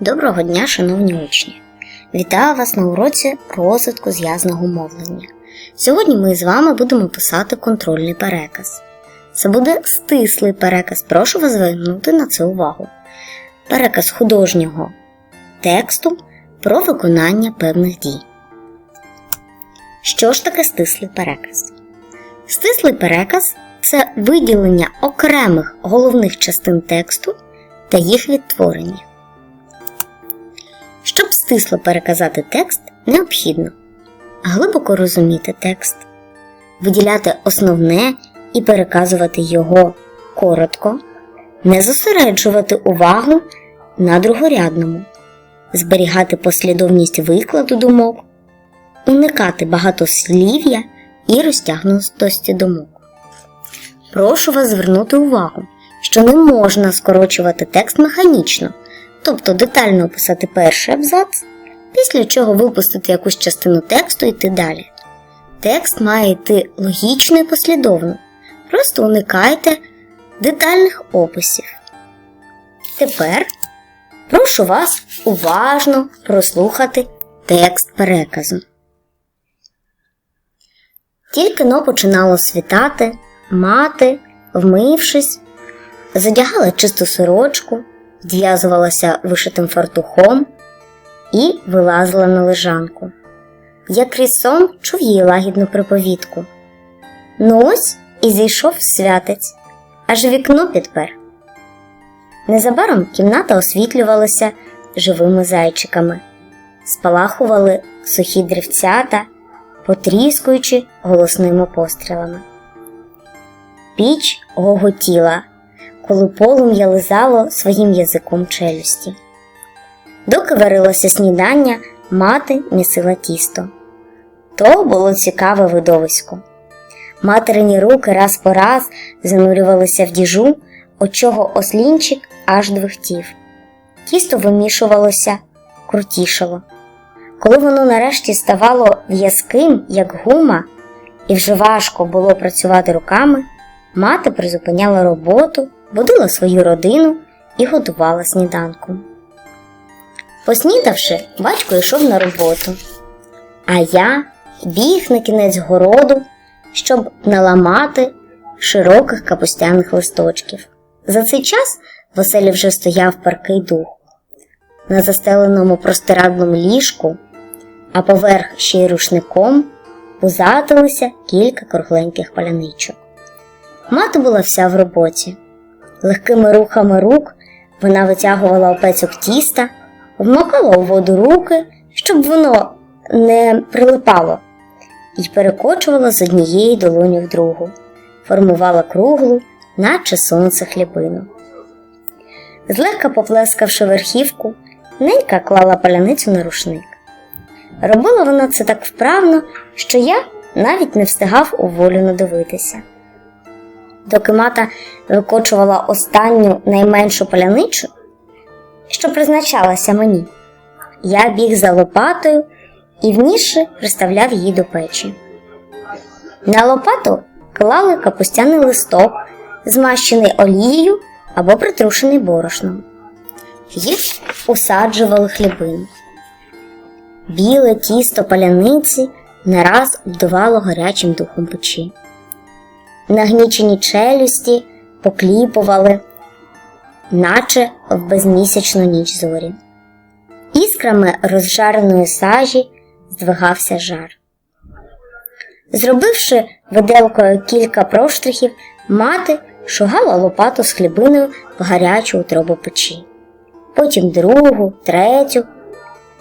Доброго дня, шановні учні! Вітаю вас на уроці розвитку зв'язного мовлення. Сьогодні ми з вами будемо писати контрольний переказ. Це буде стислий переказ, прошу вас звернути на це увагу. Переказ художнього тексту про виконання певних дій. Що ж таке стислий переказ? Стислий переказ це виділення окремих головних частин тексту та їх відтворення. Стисло переказати текст, необхідно. Глибоко розуміти текст, виділяти основне і переказувати його коротко, не зосереджувати увагу на другорядному, зберігати послідовність викладу думок, уникати багатослів'я і розтягнутості думок. Прошу вас звернути увагу, що не можна скорочувати текст механічно, тобто детально описати перший абзац, після чого випустити якусь частину тексту і йти далі. Текст має йти логічно і послідовно, просто уникайте детальних описів. Тепер прошу вас уважно прослухати текст переказу. Тільки но починало світати, мати, вмившись, задягала чисту сорочку, зв'язувалася вишитим фартухом і вилазила на лежанку. Як крізь сон чув її лагідну приповідку. Ну ось і зійшов святець, аж вікно підпер. Незабаром кімната освітлювалася живими зайчиками, спалахували сухі дрівцята, потріскуючи голосними пострілами. Піч гоготіла, коли полум'я лизало своїм язиком челюсті. Доки варилося снідання, мати місила тісто. То було цікаве видовисько. Материні руки раз по раз занурювалися в діжу, от чого ослінчик аж двихтів. Тісто вимішувалося, крутішало. Коли воно нарешті ставало в'язким, як гума, і вже важко було працювати руками, мати призупиняла роботу, будила свою родину і готувала сніданку. Поснідавши, батько йшов на роботу, а я біг на кінець городу, щоб наламати широких капустяних листочків. За цей час в вже стояв паркий дух. На застеленому простирадлому ліжку, а поверх ще й рушником пузатилися кілька кругленьких паляничок. Мати була вся в роботі. Легкими рухами рук вона витягувала опецьок тіста, вмокала у воду руки, щоб воно не прилипало, і перекочувала з однієї долоні в другу, формувала круглу, наче сонце хлібину. Злегка поплескавши верхівку, ненька клала паляницю на рушник. Робила вона це так вправно, що я навіть не встигав у волю надивитися. Доки мата викочувала останню найменшу паляничу, що призначалася мені, я біг за лопатою і внісши приставляв її до печі. На лопату клали капустяний листок, змащений олією або притрушений борошном. Їх усаджували хлібин. Біле тісто паляниці нараз обдувало гарячим духом печі. Нагнічені челюсті покліпували, наче в безмісячну ніч зорі. Іскрами розжареної сажі здвигався жар. Зробивши виделкою кілька проштрихів, мати шугала лопату з хлібиною в гарячу утробу печі, потім другу, третю,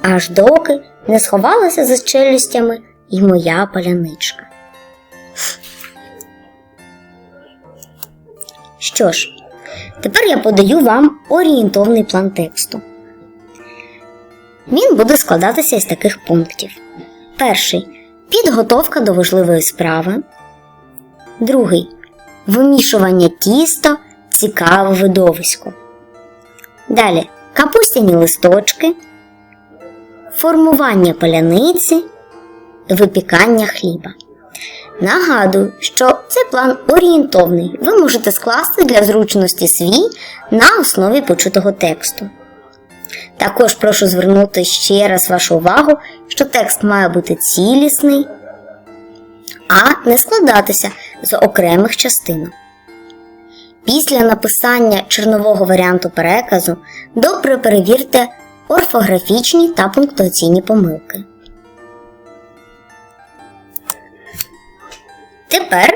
аж доки не сховалася за челюстями й моя паляничка. Що ж, тепер я подаю вам орієнтовний план тексту. Він буде складатися із таких пунктів: перший. Підготовка до важливої справи, другий. Вимішування тіста, цікаве видовисько. Далі. Капустяні листочки, формування паляниці, випікання хліба. Нагадую, що цей план орієнтовний. Ви можете скласти для зручності свій на основі почутого тексту. Також прошу звернути ще раз вашу увагу, що текст має бути цілісний, а не складатися з окремих частинок. Після написання чернового варіанту переказу добре перевірте орфографічні та пунктуаційні помилки. Тепер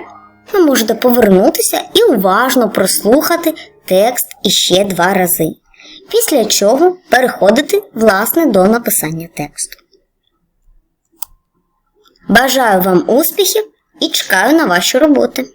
ви можете повернутися і уважно прослухати текст іще два рази, після чого переходити власне до написання тексту. Бажаю вам успіхів і чекаю на ваші роботи.